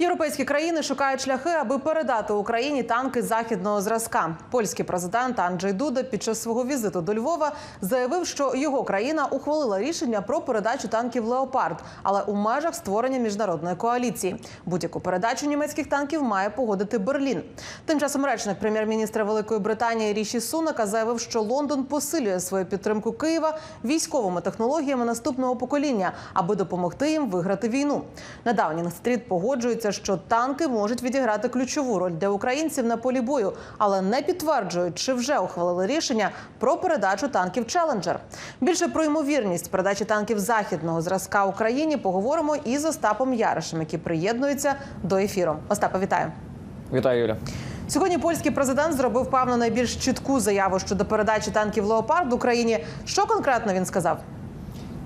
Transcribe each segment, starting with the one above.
Європейські країни шукають шляхи, аби передати Україні танки західного зразка. Польський президент Анджей Дуда під час свого візиту до Львова заявив, що його країна ухвалила рішення про передачу танків Леопард, але у межах створення міжнародної коаліції. Будь-яку передачу німецьких танків має погодити Берлін. Тим часом речник прем'єр-міністра Великої Британії Ріші Сунака заявив, що Лондон посилює свою підтримку Києва військовими технологіями наступного покоління, аби допомогти їм виграти війну. На Даунінг-стріт що танки можуть відіграти ключову роль для українців на полі бою, але не підтверджують, чи вже ухвалили рішення про передачу танків Челенджер. Більше про ймовірність передачі танків західного зразка Україні поговоримо із Остапом Яришем, який приєднується до ефіру. Остапа, вітаю. Вітаю, Юля. Сьогодні польський президент зробив певно найбільш чітку заяву щодо передачі танків Леопард Україні. Що конкретно він сказав?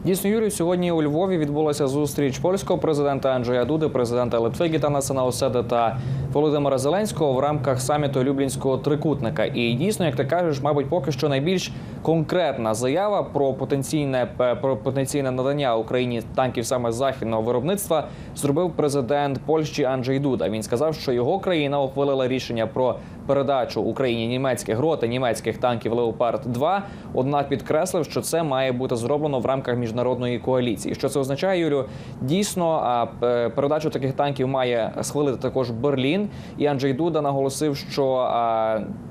Дійсно, Юрій, сьогодні у Львові відбулася зустріч польського президента Анджея Дуди, президента Литви Гітана Санауседа та Володимира Зеленського в рамках саміту Люблінського трикутника. І дійсно, як ти кажеш, мабуть, поки що найбільш конкретна заява про потенційне про потенційне надання Україні танків саме західного виробництва зробив президент Польщі Анджей Дуда. Він сказав, що його країна ухвалила рішення про передачу Україні німецьких роти німецьких танків Леопард 2 Однак підкреслив, що це має бути зроблено в рамках міжнародної коаліції. Що це означає, Юлю? Дійсно, е, передачу таких танків має схвалити також Берлін. І Анджей Дуда наголосив, що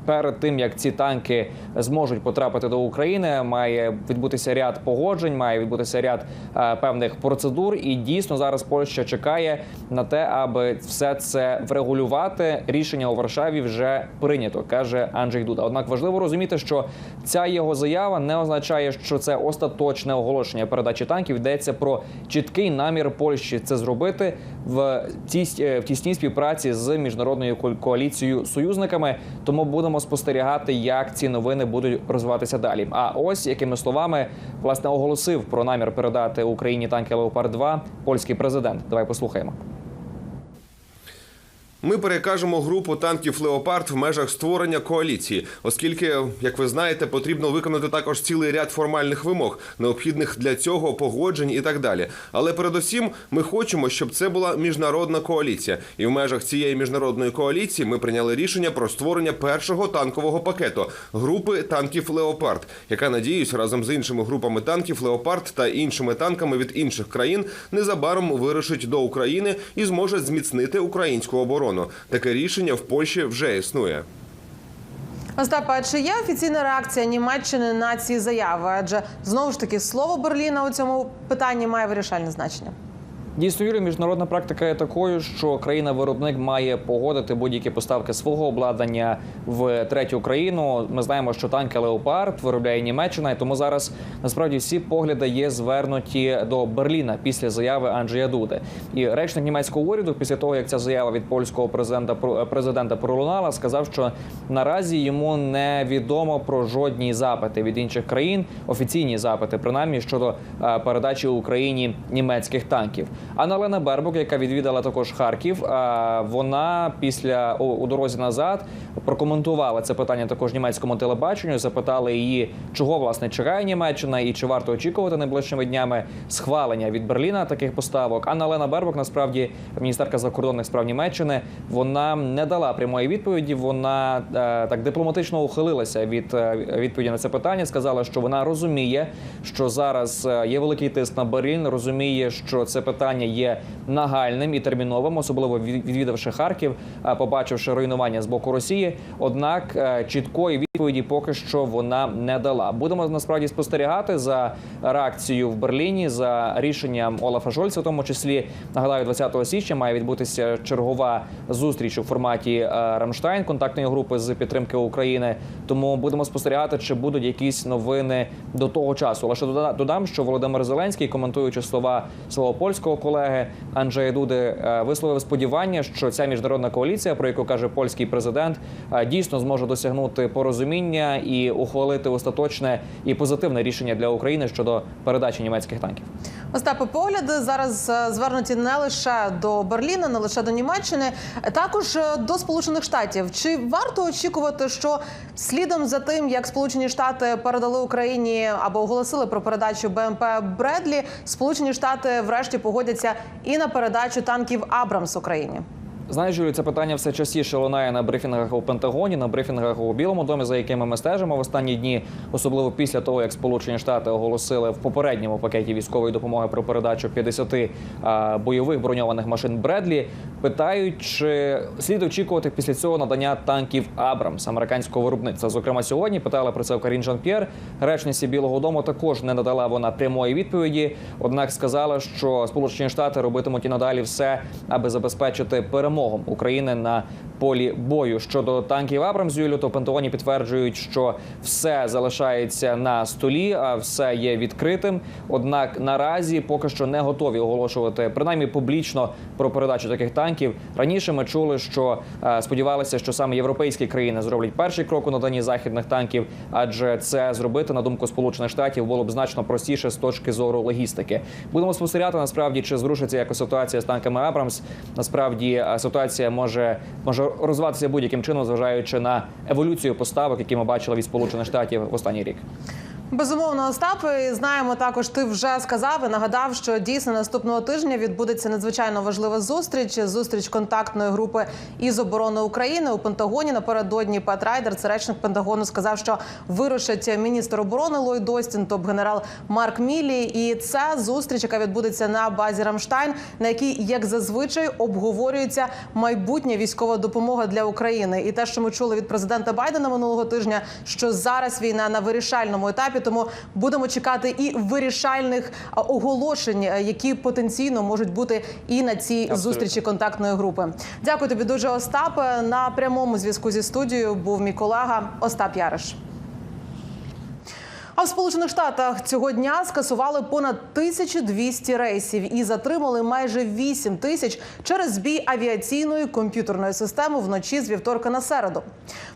перед тим як ці танки зможуть потрапити до України, має відбутися ряд погоджень, має відбутися ряд певних процедур. І дійсно зараз Польща чекає на те, аби все це врегулювати. Рішення у Варшаві вже прийнято, каже Анджей Дуда. Однак важливо розуміти, що ця його заява не означає, що це остаточне оголошення передачі танків. Йдеться про чіткий намір Польщі це зробити в в тісній співпраці з міжнародною ко- коаліцією союзниками. Тому будемо спостерігати, як ці новини будуть розвиватися далі. А ось якими словами власне оголосив про намір передати Україні танки Леопард 2 польський президент. Давай послухаємо. Ми перекажемо групу танків Леопард в межах створення коаліції, оскільки, як ви знаєте, потрібно виконати також цілий ряд формальних вимог, необхідних для цього погоджень і так далі. Але передусім, ми хочемо, щоб це була міжнародна коаліція, і в межах цієї міжнародної коаліції ми прийняли рішення про створення першого танкового пакету групи танків Леопард, яка надіюсь разом з іншими групами танків Леопард та іншими танками від інших країн незабаром вирушить до України і зможе зміцнити українську оборону. Таке рішення в Польщі вже існує. Остапа, чи є офіційна реакція Німеччини на ці заяви? Адже знову ж таки слово Берліна у цьому питанні має вирішальне значення. Дійсно, Юрій, міжнародна практика є такою, що країна-виробник має погодити будь-які поставки свого обладнання в третю країну. Ми знаємо, що танки Леопард виробляє Німеччина, і тому зараз насправді всі погляди є звернуті до Берліна після заяви Анджея Дуди. І речник німецького уряду, після того як ця заява від польського президента президента пролунала, сказав, що наразі йому не відомо про жодні запити від інших країн, офіційні запити, принаймні щодо е, передачі Україні німецьких танків. Анна Лена Бербок, яка відвідала також Харків, вона після у, у дорозі назад прокоментувала це питання також німецькому телебаченню. Запитали її, чого власне чекає Німеччина і чи варто очікувати найближчими днями схвалення від Берліна таких поставок. Анна Лена Бербок, насправді міністерка закордонних справ Німеччини, вона не дала прямої відповіді. Вона е, так дипломатично ухилилася від е, відповіді на це питання. Сказала, що вона розуміє, що зараз е, є великий тиск на Берлін. Розуміє, що це питання є нагальним і терміновим, особливо відвідавши Харків, побачивши руйнування з боку Росії. Однак е, чіткої відповіді поки що вона не дала. Будемо насправді спостерігати за реакцією в Берліні за рішенням Олафа Шольца, в тому числі нагадаю, 20 січня має відбутися чергова зустріч у форматі е, Рамштайн контактної групи з підтримки України. Тому будемо спостерігати, чи будуть якісь новини до того часу. Лише дода- додам, що Володимир Зеленський, коментуючи слова свого польського колеги Анджея Дуди, е, висловив сподівання, що ця міжнародна коаліція, про яку каже польський президент, е, дійсно зможе досягнути порозуміння і ухвалити остаточне і позитивне рішення для України щодо передачі німецьких танків. Остапе, погляди зараз е, звернуті не лише до Берліна, не лише до Німеччини, е, також е, до Сполучених Штатів. Чи варто очікувати, що слідом за тим, як Сполучені Штати передали Україні або оголосили про передачу БМП Бредлі, Сполучені Штати врешті погодяться і на передачу танків Абрамс Україні? Знаєш, Юлі, це питання все частіше лунає на брифінгах у Пентагоні, на брифінгах у Білому домі, за якими ми стежимо в останні дні, особливо після того, як Сполучені Штати оголосили в попередньому пакеті військової допомоги про передачу 50 а, бойових броньованих машин Бредлі. Питають, чи слід очікувати після цього надання танків Абрамс американського виробництва. Зокрема, сьогодні питали про це Карін Жан П'єр. Речниці Білого Дому також не надала вона прямої відповіді. Однак сказала, що Сполучені Штати робитимуть і надалі все, аби забезпечити перемогу України на полі бою. Щодо танків Абрамс, Юлю, то Пентагоні підтверджують, що все залишається на столі, а все є відкритим. Однак наразі поки що не готові оголошувати принаймні публічно про передачу таких танків. Раніше ми чули, що е, сподівалися, що саме європейські країни зроблять перший крок у наданні західних танків, адже це зробити на думку Сполучених Штатів було б значно простіше з точки зору логістики. Будемо спостерігати насправді, чи зрушиться якось ситуація з танками Абрамс. Насправді е, ситуація може може розвиватися будь-яким чином, зважаючи на еволюцію поставок, які ми бачили від Сполучених Штатів в останній рік. Безумовно, Остапе, і знаємо також. Ти вже сказав і нагадав, що дійсно наступного тижня відбудеться надзвичайно важлива зустріч. Зустріч контактної групи із оборони України у Пентагоні. Напередодні Пет Райдер, це речник Пентагону, сказав, що вирушить міністр оборони Ллойд Остін, топ-генерал Марк Мілі. І це зустріч, яка відбудеться на базі Рамштайн, на якій, як зазвичай, обговорюється майбутня військова допомога для України. І те, що ми чули від президента Байдена минулого тижня, що зараз війна на вирішальному етапі, тому будемо чекати і вирішальних оголошень, е, які потенційно можуть бути і на цій Абсолютно. зустрічі контактної групи. Дякую тобі дуже, Остап. На прямому зв'язку зі студією був мій колега Остап Яриш. А в Сполучених Штатах цього дня скасували понад 1200 рейсів і затримали майже 8 тисяч через збій авіаційної комп'ютерної системи вночі з вівторка на середу.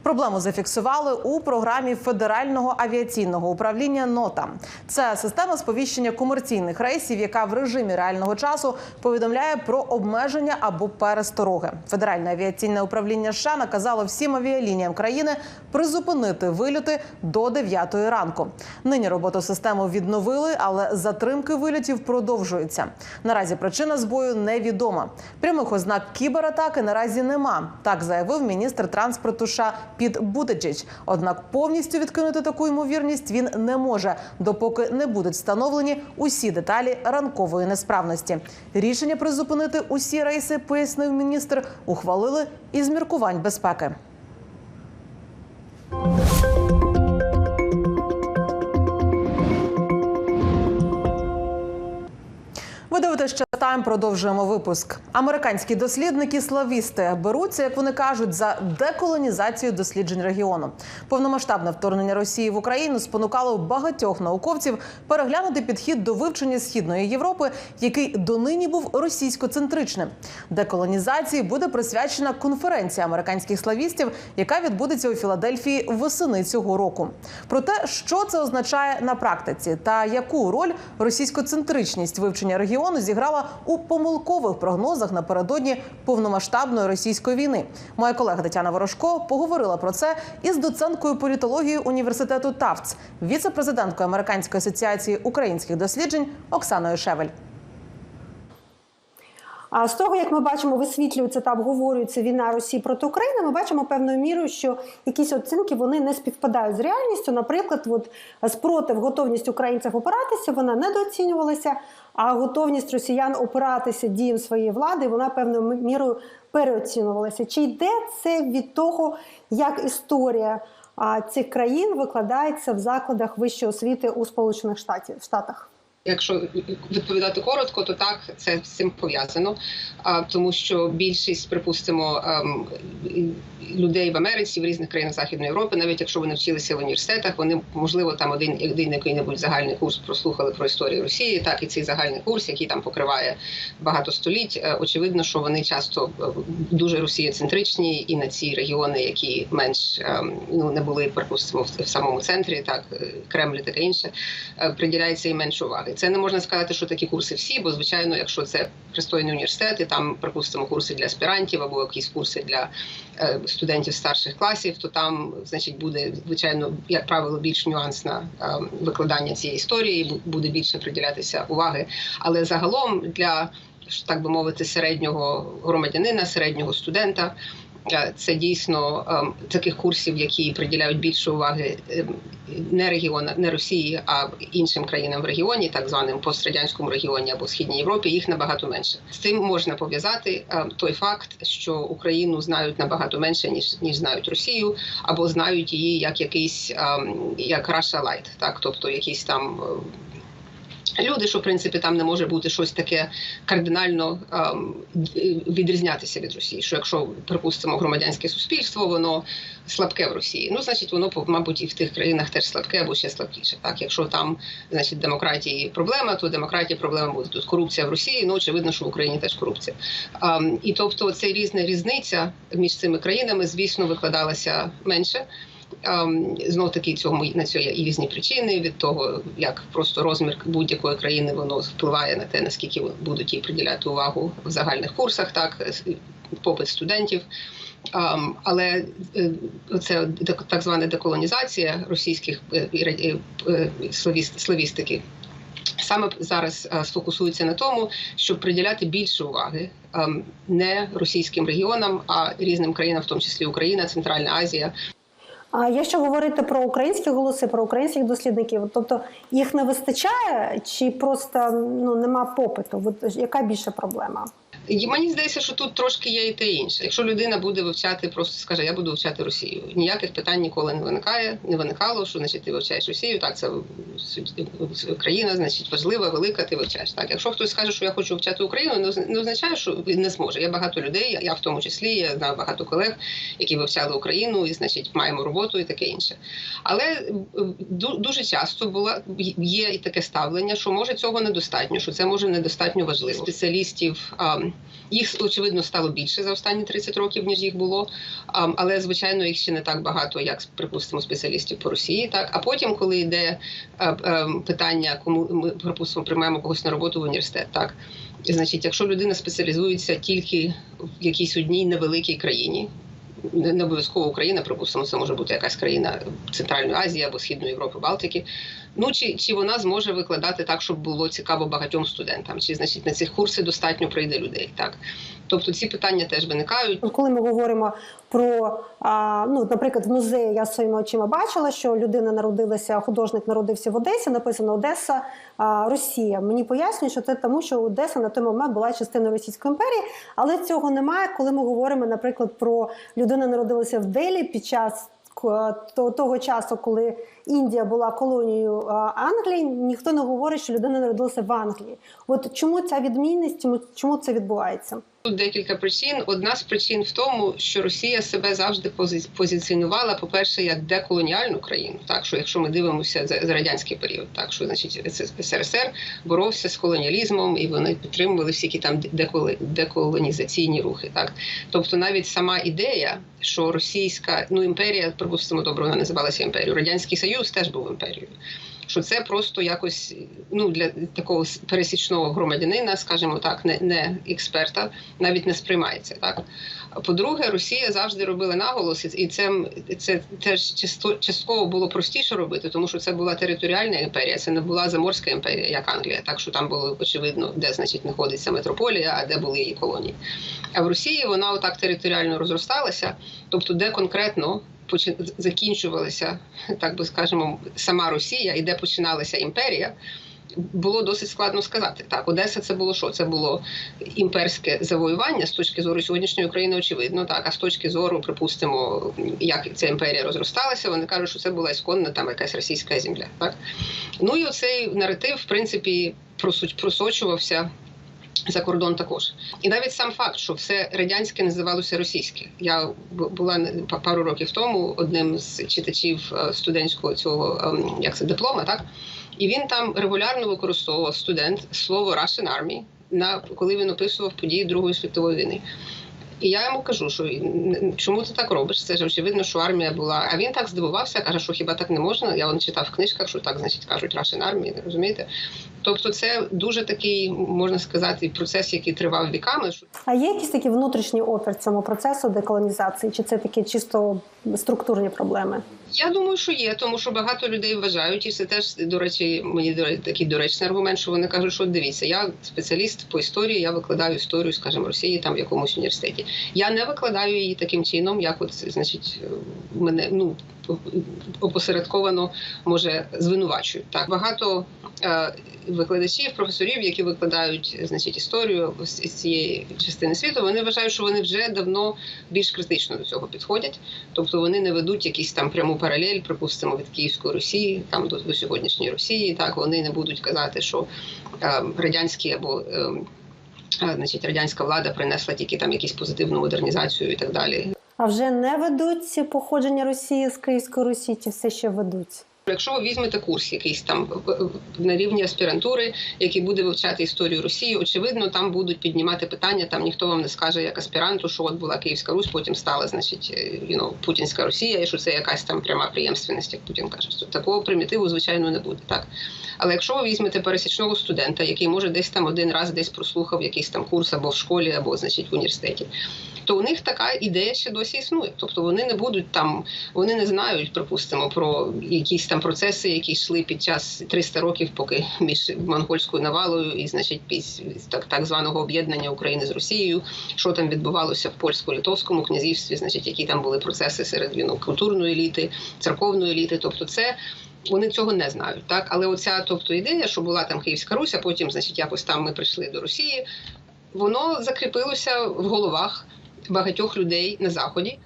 Проблему зафіксували у програмі Федерального авіаційного управління НОТА. Це система сповіщення комерційних рейсів, яка в режимі реального часу повідомляє про обмеження або перестороги. Федеральне авіаційне управління США наказало всім авіалініям країни призупинити вильоти до 9 ранку. Нині роботу системи відновили, але затримки вильотів продовжуються. Наразі причина збою невідома. Прямих ознак кібератаки наразі нема. Так заявив міністр транспорту США Піт Бутиджич. Однак повністю відкинути таку ймовірність він не може, допоки не будуть встановлені усі деталі ранкової несправності. Рішення призупинити усі рейси, пояснив міністр, ухвалили із міркувань безпеки. Ви дивитесь ще тайм. Продовжуємо випуск. Американські дослідники славісти беруться, як вони кажуть, за деколонізацію досліджень регіону. Повномасштабне вторгнення Росії в Україну спонукало багатьох науковців переглянути підхід до вивчення східної Європи, який донині був російськоцентричним. Деколонізації буде присвячена конференція американських славістів, яка відбудеться у Філадельфії восени цього року. Про те, що це означає на практиці, та яку роль російськоцентричність вивчення регіону зіграла у помилкових прогнозах напередодні повномасштабної російської війни. Моя колега Тетяна Ворожко поговорила про це із доценткою політології університету Тафтс, віце-президенткою Американської асоціації українських досліджень Оксаною Шевель. А з того, як ми бачимо, висвітлюється та обговорюється війна Росії проти України, ми бачимо певною мірою, що якісь оцінки вони не співпадають з реальністю. Наприклад, от спротив, готовність українців опиратися, вона недооцінювалася, а готовність росіян опиратися діям своєї влади, вона певною мірою переоцінювалася. Чи йде це від того, як історія цих країн викладається в закладах вищої освіти у Сполучених Штатах? Якщо відповідати коротко, то так це з цим пов'язано, а тому що більшість, припустимо, ем, людей в Америці в різних країнах Західної Європи, навіть якщо вони вчилися в університетах, вони можливо там один один який-небудь загальний курс прослухали про історію Росії. Так і цей загальний курс, який там покриває багато століть. е, Очевидно, що вони часто е, дуже росієцентричні, і на ці регіони, які менш ем, ну не були, припустимо, в самому центрі, так е, Кремль таке інше, приділяється і менше уваги. Це не можна сказати, що такі курси всі, бо звичайно, якщо це пристойні університети, там припустимо курси для аспірантів або якісь курси для е, студентів старших класів, то там, значить, буде звичайно, як правило, більш нюансне е, викладання цієї історії, буде більше приділятися уваги. Але загалом для так би мовити, середнього громадянина, середнього студента. Це дійсно ем, таких курсів, які приділяють більше уваги ем, не регіону, не Росії, а іншим країнам в регіоні, так званим пострадянському регіоні або східній Європі, їх набагато менше. З цим можна пов'язати ем, той факт, що Україну знають набагато менше ніж ніж знають Росію, або знають її як якийсь як Russia Light, так тобто якісь там. Люди, що в принципі там не може бути щось таке кардинально ем, відрізнятися від Росії. Що якщо припустимо громадянське суспільство, воно слабке в Росії, ну значить воно мабуть і в тих країнах теж слабке або ще слабкіше. Так, якщо там значить демократії проблема, то демократія проблема буде тут. Корупція в Росії, ну очевидно, що в Україні теж корупція. Ем, і тобто ця різна різниця між цими країнами, звісно, викладалася менше. Ем, Знов таки цьому на це є і різні причини від того, як просто розмір будь-якої країни воно впливає на те, наскільки будуть їй приділяти увагу в загальних курсах, так попит студентів. Ем, Але е, це так звана деколонізація російських е, е, славістики. Саме зараз сфокусується на тому, щоб приділяти більше уваги ем, не російським регіонам, а різним країнам, в тому числі Україна, Центральна Азія, А якщо говорити про українські голоси, про українських дослідників, тобто їх не вистачає, чи просто ну нема попиту? От яка більша проблема? І мені здається, що тут трошки є і те інше. Якщо людина буде вивчати, просто скаже, я буду вивчати Росію. Ніяких питань ніколи не виникає, не виникало, що значить ти вивчаєш Росію. Так, це країна, значить важлива, велика. Ти вивчаєш. Так, якщо хтось скаже, що я хочу вивчати Україну, не означає, що він не зможе. Є багато людей, я в тому числі, я знаю багато колег, які вивчали Україну, і значить маємо роботу і таке інше. Але е, ду- дуже часто була є і таке ставлення, що може цього недостатньо, що це може недостатньо важливо. Спеціалістів їх очевидно стало більше за останні 30 років, ніж їх було. Але звичайно, їх ще не так багато, як припустимо, спеціалістів по Росії. Так, а потім, коли йде е, е, питання, кому ми припустимо приймаємо когось на роботу в університет, так. Значить, якщо людина спеціалізується тільки в якійсь одній невеликій країні, не не обов'язково Україна, припустимо, це може бути якась країна Центральної Азії або Східної Європи, Балтики. Ну чи, чи вона зможе викладати так, щоб було цікаво багатьом студентам? Чи значить на цих курси достатньо прийде людей? Так, тобто ці питання теж виникають. Коли ми говоримо про а, ну, наприклад, в музеї я своїми очима бачила, що людина народилася, художник народився в Одесі, написано Одеса, а, Росія. Мені пояснюють, що це тому, що Одеса на той момент була частиною Російської імперії, але цього немає, коли ми говоримо, наприклад, про людину народилася в Делі під час. То- Того часу, коли Індія була колонією Англії, ніхто не говорить, що людина народилася в Англії. От чому ця відмінність, чому це відбувається? Тут декілька причин. Одна з причин в тому, що Росія себе завжди пози- позиціонувала, по-перше, як деколоніальну країну. Так що, якщо ми дивимося за, радянський період, так що значить СРСР боровся з колоніалізмом, і вони підтримували всі там деколи, деколонізаційні рухи. Так, тобто, навіть сама ідея, що російська ну імперія, припустимо, добре, вона називалася імперією. Радянський Союз теж був імперією. Що це просто якось ну для такого пересічного громадянина, скажімо так, не, не експерта, навіть не сприймається так. По-друге, Росія завжди робила наголос, і- це, це теж частково було простіше робити, тому що це була територіальна імперія, це не була заморська імперія, як Англія. Так що там було очевидно, де значить знаходиться метрополія, а де були її колонії. А в Росії вона отак територіально розросталася, тобто де конкретно закінчувалася, так би скажемо, сама Росія і де починалася імперія. Було досить складно сказати. Так, Одеса це було що? Це було імперське завоювання з точки зору сьогоднішньої України, очевидно, так. А з точки зору, припустимо, як ця імперія розросталася, вони кажуть, що це була ісконна там якась російська земля. Так? Ну і оцей наратив, в принципі, просочувався за кордон також. І навіть сам факт, що все радянське називалося російське. Я була пару років тому одним з читачів е, студентського цього ем, як це диплома, так і він там регулярно використовував студент слово Russian Army, на коли він описував події Другої світової війни. І я йому кажу, що чому ти так робиш? Це ж очевидно, що армія була. А він так здивувався, каже, що хіба так не можна? Я он читав в книжках, що так, значить, кажуть Russian не розумієте? Тобто, це дуже такий, можна сказати, процес, який тривав віками. А є якісь такі внутрішні опір цьому процесу деколонізації, чи це такі чисто структурні проблеми? Я думаю, що є, тому що багато людей вважають, і це теж до речі, мені такий доречний аргумент, що вони кажуть, що дивіться, я спеціаліст по історії, я викладаю історію, скажімо, Росії там в якомусь університеті. Я не викладаю її таким чином, як от значить мене ну опосередковано може звинувачують. Так багато е, викладачів, професорів, які викладають значить історію з цієї частини світу, вони вважають, що вони вже давно більш критично до цього підходять. Тобто вони не ведуть якісь там пряму паралель, припустимо, від Київської Росії там до, сьогоднішньої Росії. Так вони не будуть казати, що е, радянські або е, значить радянська влада принесла тільки там якусь позитивну модернізацію і так далі. А вже не ведуть походження Росії з Київської Русі, чи все ще ведуть? Якщо ви візьмете курс якийсь там на рівні аспірантури, який буде вивчати історію Росії, очевидно, там будуть піднімати питання. Там ніхто вам не скаже як аспіранту, що от була Київська Русь, потім стала, значить, е, you Путінська Росія, і що це якась там пряма преємственність, як Путін каже. Такого примітиву, звичайно, не буде. Так але якщо ви візьмете пересічного студента, який може десь там один раз десь прослухав якийсь там курс або в школі, або значить в університеті, то у них така ідея ще досі існує. Тобто вони не будуть там, вони не знають, припустимо, про якісь там процеси, які йшли під час 300 років, поки між монгольською навалою і, значить, так, так званого об'єднання України з Росією, що там відбувалося в польсько-литовському князівстві, значить, які там були процеси серед ну, культурної еліти, церковної еліти. Тобто, це. Вони цього не знають, так але оця, тобто ідея, що була там Київська Русь, а потім, значить, якось там ми прийшли до Росії, воно закріпилося в головах багатьох людей на заході.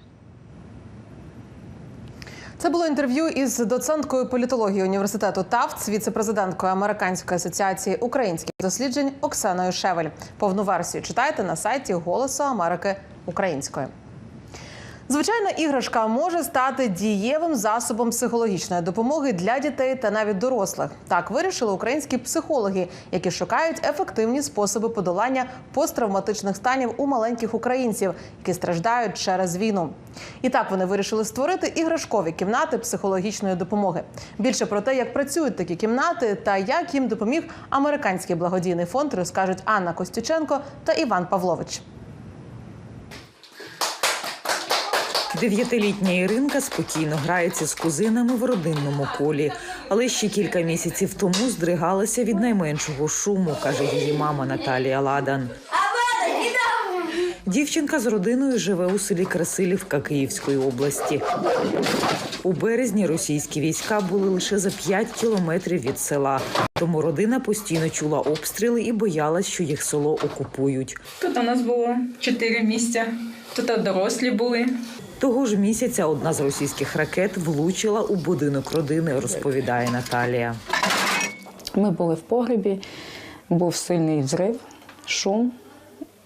Це було інтерв'ю із доценткою політології університету ТАВЦ, віцепрезиденткою Американської асоціації українських досліджень Оксаною Шевель. Повну версію читайте на сайті Голосу Америки українською. Звичайна іграшка може стати дієвим засобом психологічної допомоги для дітей та навіть дорослих. Так вирішили українські психологи, які шукають ефективні способи подолання посттравматичних станів у маленьких українців, які страждають через війну. І так вони вирішили створити іграшкові кімнати психологічної допомоги. Більше про те, як працюють такі кімнати та як їм допоміг американський благодійний фонд, розкажуть Анна Костюченко та Іван Павлович. Дев'ятилітня Іринка спокійно грається з кузинами в родинному колі, але ще кілька місяців тому здригалася від найменшого шуму, каже її мама Наталія Ладан. Дівчинка з родиною живе у селі Красилівка Київської області. У березні російські війська були лише за 5 кілометрів від села. Тому родина постійно чула обстріли і боялась, що їх село окупують. Тут у нас було чотири місця. Тут дорослі були. Того ж місяця одна з російських ракет влучила у будинок родини, розповідає Наталія. Ми були в погребі, був сильний взрив, шум.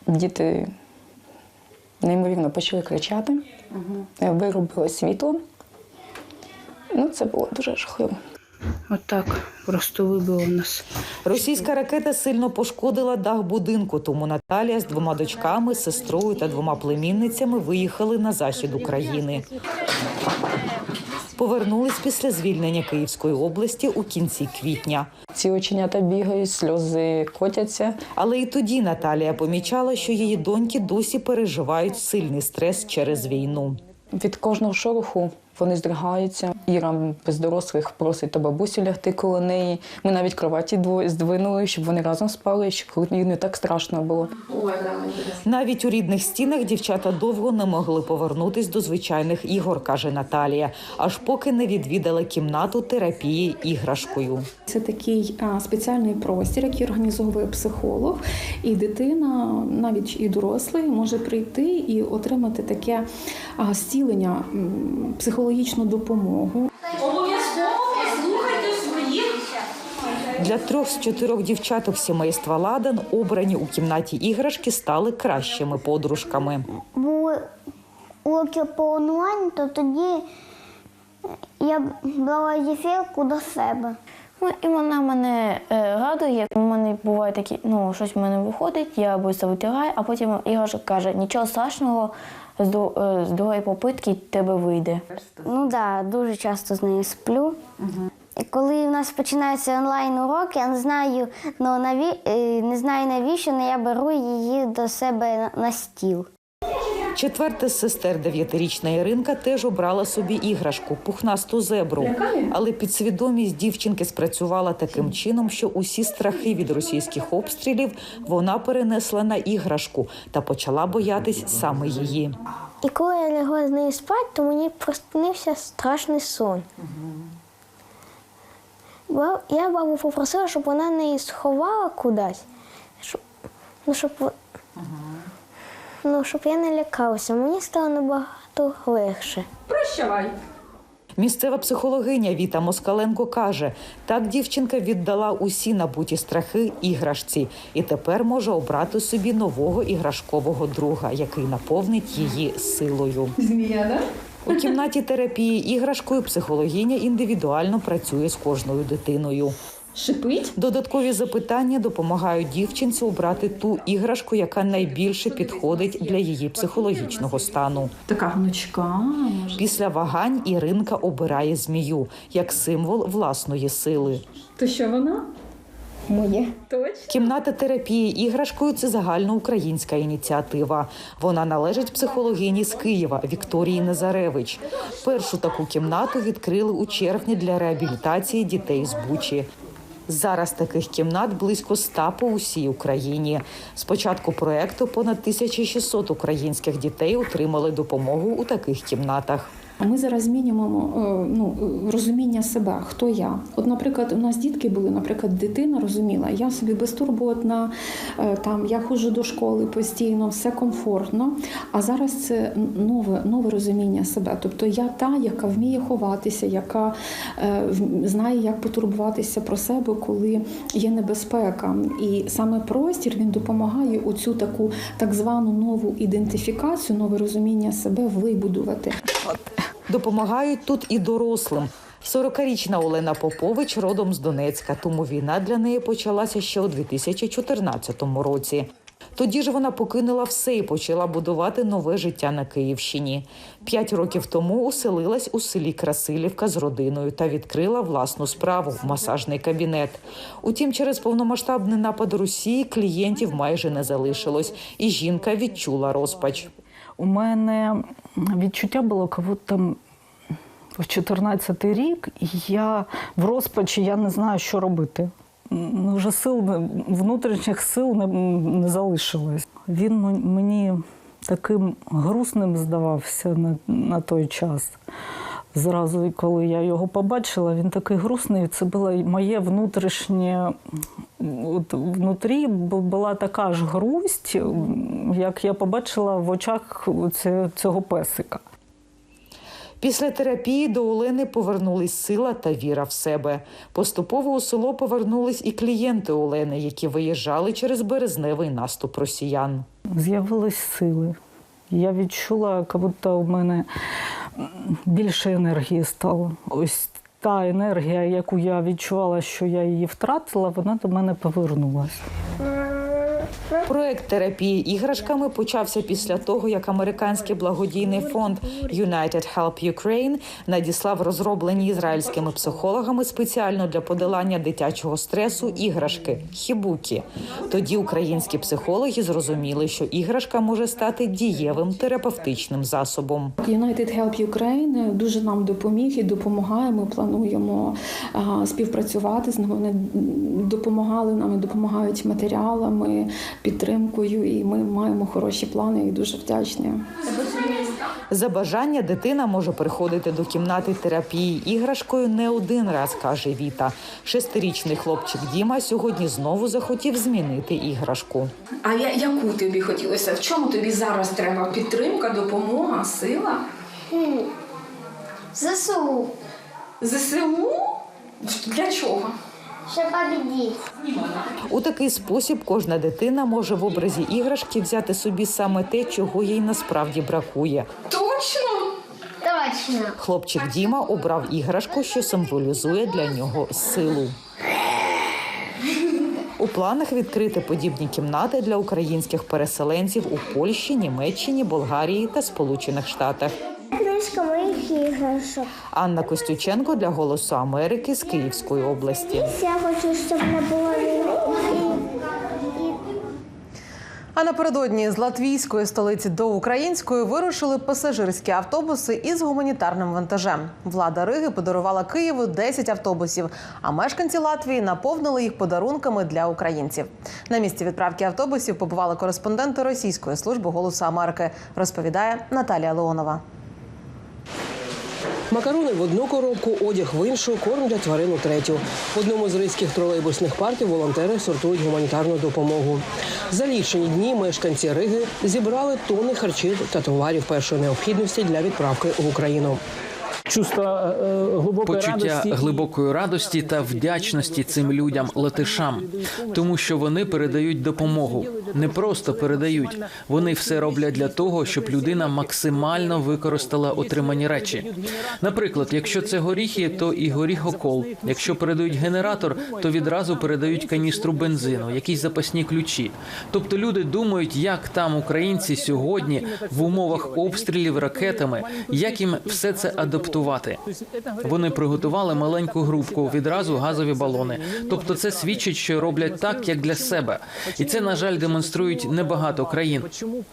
Діти неймовірно почали кричати, вирубило світло. Ну, це було дуже жахливо. Отак просто вибило нас. Російська ракета сильно пошкодила дах будинку, тому Наталія з двома дочками, сестрою та двома племінницями виїхали на захід України. Повернулись після звільнення Київської області у кінці квітня. Ці оченята бігають, сльози котяться. Але і тоді Наталія помічала, що її доньки досі переживають сильний стрес через війну. Від кожного шороху вони здригаються. Іра без дорослих просить та бабусю лягти коло неї. Ми навіть кроваті двоє здвинули, щоб вони разом спали, щоб їй не так страшно було. Навіть у рідних стінах дівчата довго не могли повернутись до звичайних ігор, каже Наталія, аж поки не відвідала кімнату терапії іграшкою. Це такий а, спеціальний простір, який організовує психолог, і дитина, навіть і дорослий, може прийти і отримати таке а, зцілення, м, психологічну допомогу. Для трьох з чотирьох дівчаток сімейства Ладан обрані у кімнаті іграшки стали кращими подружками. були уроки по онлайн, то тоді я брала зефірку до себе. Ну, і вона мене е, радує. У мене буває такі, ну, щось в мене виходить, я швидко витираю, а потім іграшка каже, нічого страшного, з, до- е, з другої попитки тебе вийде. Ну так, да, дуже часто з нею сплю. Угу. коли в нас починаються онлайн уроки, я не знаю, ну, наві... е, не знаю навіщо, але я беру її до себе на- на стіл. Четверта з сестер дев'ятирічна Іринка теж обрала собі іграшку пухнасту зебру. Але підсвідомість дівчинки спрацювала таким чином, що усі страхи від російських обстрілів вона перенесла на іграшку та почала боятись саме її. І коли я лягла з нею спати, то мені проснився страшний сон. Ба- Я бабу попросила, щоб вона неї сховала кудись, щоб, ну, щоб, во- ну, щоб я не лякалася. Мені стало набагато легше. Прощавай. Місцева психологиня Віта Москаленко каже: так дівчинка віддала усі набуті страхи іграшці і тепер може обрати собі нового іграшкового друга, який наповнить її силою. Змія, да? У кімнаті терапії іграшкою психологиня індивідуально працює з кожною дитиною. Шипить. Додаткові запитання допомагають дівчинці обрати ту іграшку, яка найбільше підходить для її психологічного стану. Така гнучка. Після вагань Іринка обирає змію як символ власної сили. То що вона? Моє. Точно. Кімната терапії іграшкою це загальноукраїнська ініціатива. Вона належить психологині з Києва Вікторії Назаревич. Першу таку кімнату відкрили у червні для реабілітації дітей з Бучі. Зараз таких кімнат близько ста по усій Україні. З початку проекту понад 1600 українських дітей отримали допомогу у таких кімнатах. Ми зараз змінюємо е, ну, е, розуміння себе, хто я. От, наприклад, у нас дітки були, наприклад, дитина розуміла, я собі безтурботна, е, там я ходжу до школи постійно, все комфортно. А зараз це нове, нове розуміння себе. Тобто я та, яка вміє ховатися, яка знає, як потурбуватися про себе, коли є небезпека. І саме простір він допомагає оцю таку так звану нову ідентифікацію, нове розуміння себе вибудувати. Допомагають тут і дорослим. 40-річна Олена Попович родом з Донецька, тому війна для неї почалася ще у 2014 році. Тоді ж вона покинула все і почала будувати нове життя на Київщині. П'ять років тому оселилась у селі Красилівка з родиною та відкрила власну справу масажний кабінет. Утім, через повномасштабний напад Росії клієнтів майже не залишилось, і жінка відчула розпач. У мене відчуття було, кого там. в 14-й рік я в розпачі, я не знаю, що робити. Вже сил, внутрішніх сил не, не залишилось. Він мені таким грустним здавався на, на той час. Зразу, коли я його побачила, він такий грустний. Це було моє внутрішнє. От внутрі бу- була така ж грусть, як я побачила в очах цього песика. Після терапії до Олени повернулись сила та віра в себе. Поступово у село повернулись і клієнти Олени, які виїжджали через березневий наступ росіян. З'явились сили. Я відчула, як будто у мене більше енергії стало. Ось та енергія, яку я відчувала, що я її втратила, вона до мене повернулася. Проект терапії іграшками почався після того, як американський благодійний фонд United Help Ukraine надіслав розроблені ізраїльськими психологами спеціально для подолання дитячого стресу іграшки хібукі. Тоді українські психологи зрозуміли, що іграшка може стати дієвим терапевтичним засобом. United Help Ukraine дуже нам допоміг і допомагає. Ми плануємо співпрацювати з ними. Вони допомагали нам, і допомагають матеріалами, підтримкою, і ми маємо хороші плани і дуже вдячні. За бажання дитина може приходити до кімнати терапії іграшкою не один раз, каже Віта. Шестирічний хлопчик Діма сьогодні знову захотів змінити іграшку. А я, яку тобі хотілося? В чому тобі зараз треба? Підтримка, допомога, сила? ЗСУ. ЗСУ? Для чого? Ще побідіть. У такий спосіб кожна дитина може в образі іграшки взяти собі саме те, чого їй насправді бракує. Точно? Точно. Хлопчик Діма обрав іграшку, що символізує для нього силу. У планах відкрити подібні кімнати для українських переселенців у Польщі, Німеччині, Болгарії та Сполучених Штатах. Книжка моїх іграшок. Анна Костюченко для Голосу Америки з Київської області. Я хочу, щоб вона була А напередодні з латвійської столиці до української вирушили пасажирські автобуси із гуманітарним вантажем. Влада Риги подарувала Києву 10 автобусів, а мешканці Латвії наповнили їх подарунками для українців. На місці відправки автобусів побували кореспонденти російської служби голосу Америки. Розповідає Наталія Леонова. Макарони в одну коробку, одяг в іншу, корм для тварин у третю. В одному з ризьких тролейбусних парків волонтери сортують гуманітарну допомогу. За лічені дні мешканці Риги зібрали тонни харчів та товарів першої необхідності для відправки в Україну. Чувство почуття глибокої радості та вдячності цим людям латишам, тому що вони передають допомогу. Не просто передають, вони все роблять для того, щоб людина максимально використала отримані речі. Наприклад, якщо це горіхи, то і горіхокол. Якщо передають генератор, то відразу передають каністру бензину, якісь запасні ключі. Тобто люди думають, як там українці сьогодні в умовах обстрілів ракетами, як їм все це адаптувати. Вони приготували маленьку групку, відразу газові балони. Тобто, це свідчить, що роблять так, як для себе, і це на жаль демонструють небагато країн.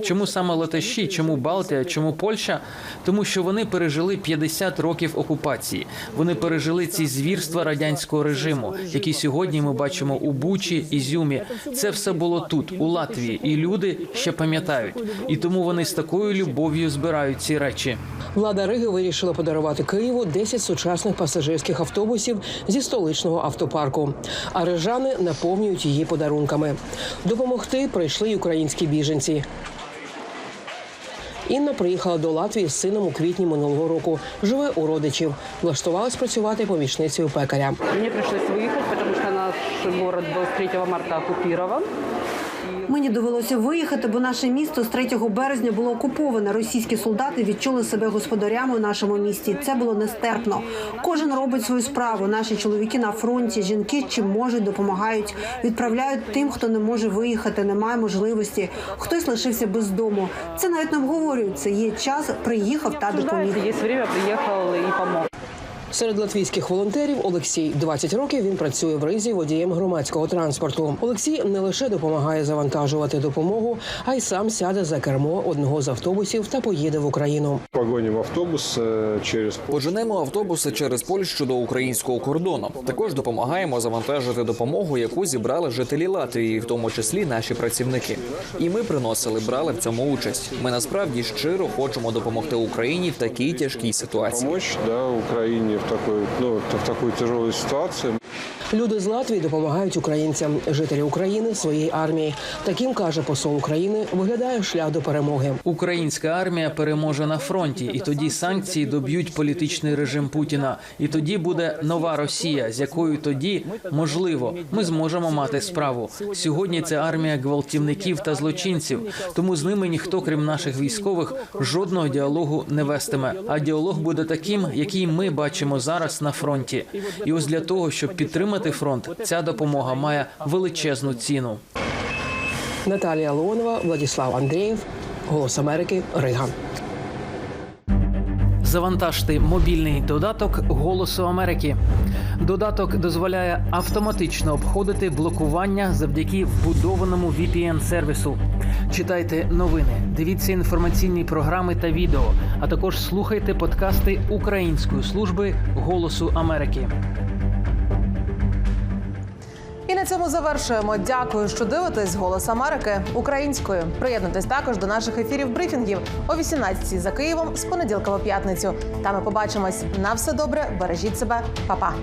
Чому саме Латиші? Чому Балтія? Чому Польща? Тому що вони пережили 50 років окупації. Вони пережили ці звірства радянського режиму, які сьогодні ми бачимо у Бучі, Ізюмі. Це все було тут, у Латвії, і люди ще пам'ятають. І тому вони з такою любов'ю збирають ці речі. Влада Риги вирішила подарувати Києву 10 сучасних пасажирських автобусів зі столичного автопарку. А рижани наповнюють її подарунками. Допомогти прийшли й українські біженці. Інна приїхала до Латвії з сином у квітні минулого року. Живе у родичів. Влаштувалась працювати помічницею пекаря. Мне пришлось выехать, потому что наш город был 3 марта оккупирован. Мені довелося виїхати, бо наше місто з 3 березня було окуповане. Російські солдати відчули себе господарями у нашому місті. Це було нестерпно. Кожен робить свою справу. Наші чоловіки на фронті, жінки чим можуть, допомагають, відправляють тим, хто не може виїхати, немає можливості. Хтось лишився без дому. Це навіть не обговорюється. Є час, приїхав та допоміг. Есть время, приехал и помог. Серед латвійських волонтерів Олексій 20 років. Він працює в ризі водієм громадського транспорту. Олексій не лише допомагає завантажувати допомогу, а й сам сяде за кермо одного з автобусів та поїде в Україну. Погоним автобус е, через Поженемо автобуси через Польщу до українського кордону. Також допомагаємо завантажити допомогу, яку зібрали жителі Латвії, в тому числі наші працівники. І ми приносили, брали в цьому участь. Ми насправді щиро хочемо допомогти Україні в такій тяжкій ситуації. помочь да, Украине в такой, ну, в такую тяжелой ситуации. Люди з Латвії допомагають українцям, жителі України своєї армії. Таким каже посол України, виглядає шлях до перемоги. Українська армія переможе на фронті, і тоді санкції доб'ють політичний режим Путіна. І тоді буде нова Росія, з якою тоді можливо ми зможемо мати справу. Сьогодні це армія гвалтівників та злочинців. Тому з ними ніхто, крім наших військових, жодного діалогу не вестиме. А діалог буде таким, який ми бачимо зараз на фронті. І ось для того, щоб підтримати фронт, ця допомога має величезну ціну. Наталія Леонова, Владислав Андрієв, Голос Америки, Рига. Завантажте мобільний додаток Голосу Америки. Додаток дозволяє автоматично обходити блокування завдяки вбудованому VPN-сервісу. Читайте новини, дивіться інформаційні програми та відео, а також слухайте подкасти Української служби Голосу Америки. Цьому завершуємо. Дякую, що дивитесь голос Америки українською. Приєднуйтесь також до наших ефірів брифінгів о 18 за Києвом з понеділка по п'ятницю. Та ми побачимось на все добре. Бережіть себе, Па-па.